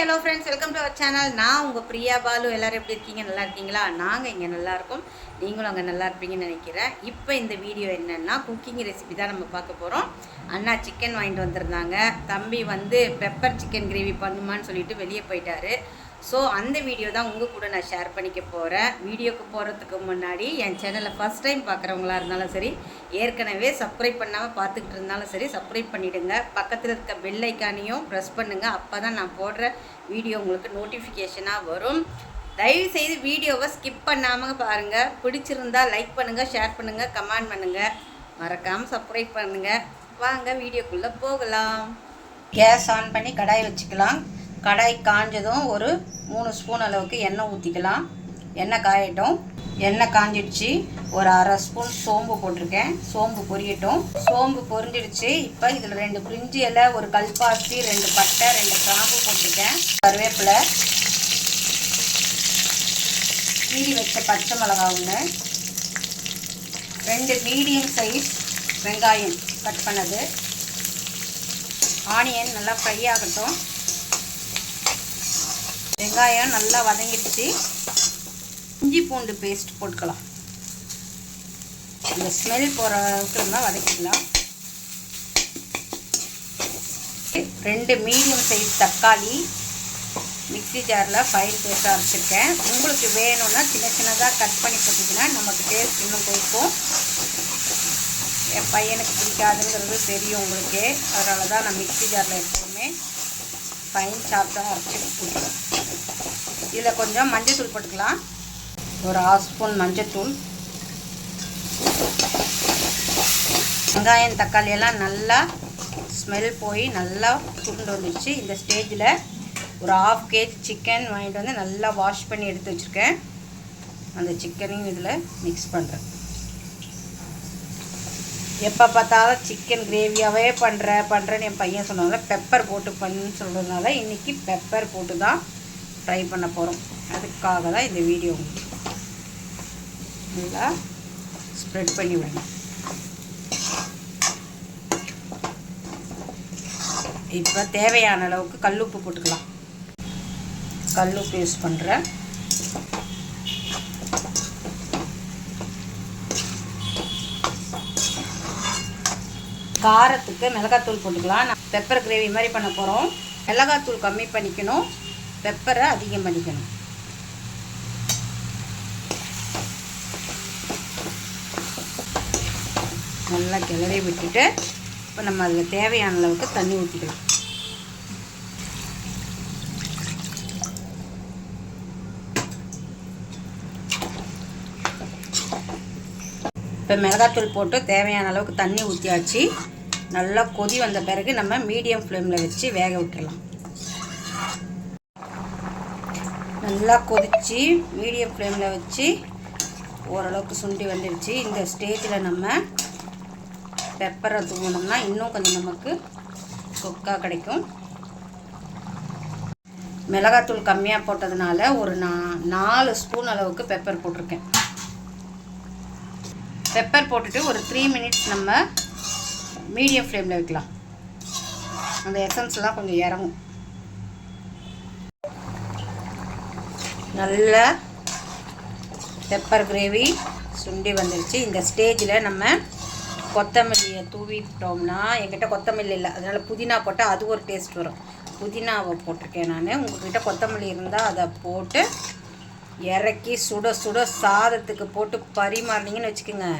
Hello friends welcome to our channel நான் உங்கள் பிரியா பாலு. எல்லோரும் எப்படி இருக்கீங்க? நல்லா இருக்கீங்களா? நாங்கள் இங்கே நல்லா இருக்கோம். நீங்களும் அங்கே நல்லா இருப்பீங்கன்னு நினைக்கிறேன். இப்போ இந்த வீடியோ என்னென்னா குக்கிங் ரெசிபி தான் நம்ம பார்க்க போகிறோம் அண்ணா சிக்கன் வாங்கிட்டு வந்திருந்தாங்க. தம்பி வந்து பெப்பர் சிக்கன் கிரேவி பண்ணுமான்னு சொல்லிட்டு வெளியே போயிட்டாரு. ஸோ அந்த வீடியோ தான் உங்கள் கூட நான் ஷேர் பண்ணிக்க போகிறேன் வீடியோக்கு போகிறதுக்கு முன்னாடி என் சேனலை ஃபஸ்ட் டைம் பார்க்குறவங்களா இருந்தாலும் சரி ஏற்கனவே சப்ஸ்கிரைப் பண்ணாமல் பார்த்துக்கிட்டு இருந்தாலும் சரி சப்ஸ்கிரைப் பண்ணிவிடுங்க பக்கத்தில் இருக்க பெல் ஐக்கானையும் ப்ரெஸ் பண்ணுங்கள் அப்போ தான் நான் போடுற வீடியோ உங்களுக்கு நோட்டிஃபிகேஷனாக வரும். தயவு செய்து வீடியோவை ஸ்கிப் பண்ணாமல் பாருங்கள் பிடிச்சிருந்தா லைக் பண்ணுங்கள் ஷேர் பண்ணுங்கள் கமெண்ட் பண்ணுங்கள் மறக்காமல் சப்ஸ்கிரைப் பண்ணுங்கள் வாங்க வீடியோக்குள்ளே போகலாம். கேஸ் ஆன் பண்ணி கடாய் வச்சுக்கலாம். கடாய் காஞ்சதும் ஒரு மூணு ஸ்பூன் அளவுக்கு எண்ணெய் ஊற்றிக்கலாம் எண்ணெய் காயட்டும். எண்ணெய் காஞ்சிடுச்சு. ஒரு அரை ஸ்பூன் சோம்பு போட்டிருக்கேன். சோம்பு பொரியட்டும். சோம்பு பொரிஞ்சிடுச்சு. இப்போ இதில் ரெண்டு பிரிஞ்சி இலை ஒரு கல்பாசி ரெண்டு பட்டை ரெண்டு கிராம்பு போட்டிருக்கேன். கருவேப்பிலை. கீரி வச்ச பச்சை மிளகா ஒன்று ரெண்டு மீடியம் சைஸ் வெங்காயம் கட் பண்ணது. ஆனியன் நல்லா ஃப்ரை ஆகட்டும். வெங்காயம் நல்லா வதங்கிடுச்சு. இஞ்சி பூண்டு பேஸ்ட் போட்டுக்கலாம். அந்த ஸ்மெல் போகிற அளவுக்கு இருந்தால் வதக்கிக்கலாம். ரெண்டு மீடியம் சைஸ் தக்காளி மிக்ஸி ஜாரில் ஃபைன் பேஸ்ட்டாக அரைச்சிருக்கேன் உங்களுக்கு வேணும்னா சின்ன சின்னதாக கட் பண்ணி போட்டிங்கன்னா நமக்கு டேஸ்ட் இன்னும் கொடுக்கும் என் பையனுக்கு பிடிக்காதுங்கிறது தெரியும் உங்களுக்கு. அதனால தான் நான் மிக்ஸி ஜாரில் எப்போவுமே ஃபைன் சாப்பிட்டா அரைச்சி கொடுக்குறேன் இதில் கொஞ்சம் மஞ்சத்தூள் போட்டுக்கலாம். ஒரு ஆஃப் ஸ்பூன் மஞ்சத்தூள் வெங்காயம் தக்காளி எல்லாம் நல்லா ஸ்மெல் போய் நல்லா சுண்டு வந்துடுச்சு இந்த ஸ்டேஜில் ஒரு ஆஃப் கேஜி சிக்கன் வாங்கிட்டு வந்து நல்லா வாஷ் பண்ணி எடுத்து வச்சுருக்கேன். அந்த சிக்கனையும் இதில் மிக்ஸ் பண்ணுறேன் எப்போ பார்த்தாலும் சிக்கன் கிரேவியாகவே பண்ணுற பண்ணுறேன்னு என் பையன் சொன்னதுனால பெப்பர் போட்டு பண்ணுன்னு சொல்கிறதுனால இன்றைக்கி பெப்பர் போட்டு தான் ஃப்ரை பண்ண போகிறோம் அதுக்காக தான் இந்த வீடியோ நல்லா ஸ்ப்ரெட் பண்ணி விடணும் இப்போ தேவையான அளவுக்கு கல்லுப்பு போட்டுக்கலாம். கல்லுப்பு யூஸ் பண்ணுறேன் காரத்துக்கு மிளகாத்தூள் போட்டுக்கலாம். நான் பெப்பர் கிரேவி மாதிரி பண்ண போகிறோம் மிளகாத்தூள் கம்மி பண்ணிக்கணும். பெப்பரை அதிகம் பண்ணிக்கணும் நல்லா கிளறி விட்டுட்டு இப்போ நம்ம அதில் தேவையான அளவுக்கு தண்ணி ஊற்றிக்கலாம் இப்போ மிளகாத்தூள் போட்டு தேவையான அளவுக்கு தண்ணி ஊற்றியாச்சு நல்லா கொதி வந்த பிறகு நம்ம மீடியம் ஃப்ளேமில் வச்சு வேக விட்டுடலாம் நல்லா கொதித்து மீடியம் ஃப்ளேமில் வச்சு ஓரளவுக்கு சுண்டி வந்துடுச்சு இந்த ஸ்டேஜில் நம்ம பெப்பரை தூங்கினோம்னா இன்னும் கொஞ்சம் நமக்கு கொக்காக கிடைக்கும். மிளகாத்தூள் கம்மியாக போட்டதுனால ஒரு நா நாலு ஸ்பூன் அளவுக்கு பெப்பர் போட்டிருக்கேன். பெப்பர் போட்டுட்டு ஒரு த்ரீ மினிட்ஸ் நம்ம மீடியம் ஃப்ளேமில் வைக்கலாம். அந்த எசன்ஸ்லாம் கொஞ்சம் இறங்கும். நல்ல பெப்பர் கிரேவி சுண்டி வந்துருச்சு. இந்த ஸ்டேஜில் நம்ம கொத்தமல்லியை தூவிட்டோம்னா என்கிட்ட கொத்தமல்லி இல்லை. அதனால் புதினா போட்டால் அது ஒரு டேஸ்ட் வரும். புதினாவை போட்டிருக்கேன் நான். உங்கள்கிட்ட கொத்தமல்லி இருந்தால் அதை போட்டு இறக்கி சுட சுட சாதத்துக்கு போட்டு பரிமாறினீங்கன்னு வச்சுக்கோங்க.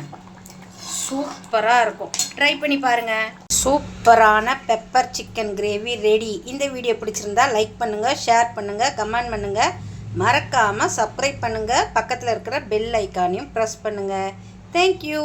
சூப்பராக இருக்கும். ட்ரை பண்ணி பாருங்கள் சூப்பரான பெப்பர் சிக்கன் கிரேவி ரெடி இந்த வீடியோ பிடிச்சிருந்தா லைக் பண்ணுங்கள் ஷேர் பண்ணுங்கள் கமெண்ட் பண்ணுங்கள் மறக்காமல் சப்ஸ்கிரைப் பண்ணுங்கள் பக்கத்தில் இருக்கிற பெல் ஐக்கானையும் ப்ரெஸ் பண்ணுங்கள் தேங்க்யூ